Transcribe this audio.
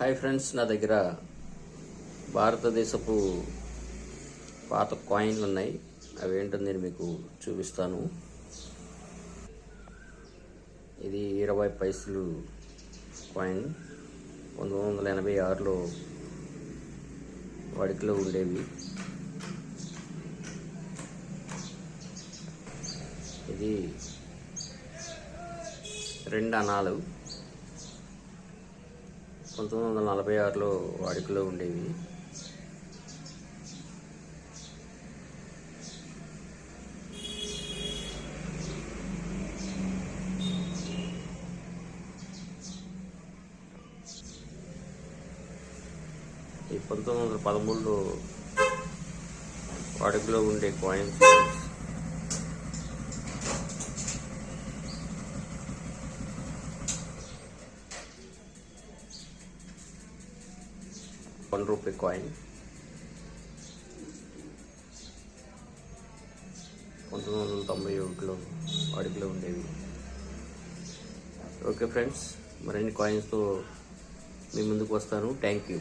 Hi friends నా దగ్గర భారతదేశపు పాత కాయిన్లు ఉన్నాయి. అవి ఏంటో నేను మీకు చూపిస్తాను. ఇది ఇరవై పైసలు కాయిన్. పంతొమ్మిది వందల ఎనభై ఆరులో వాడికిలో ఉండేవి. ఇది రెండు అనాలు. పంతొమ్మిది వందల నలభై ఆరులో వాడుకలో ఉండేవి. ఈ పంతొమ్మిది వందల పదమూడులో వాడుకలో ఉండే కాయిన్స్ వన్ రూపీ కాయిన్ పంతొమ్మిది వందల తొంభై ఒకటిలో అడుగులో ఉండేవి ఓకే ఫ్రెండ్స్ మరిన్ని కాయిన్స్తో మీ ముందుకు వస్తాను థ్యాంక్ యూ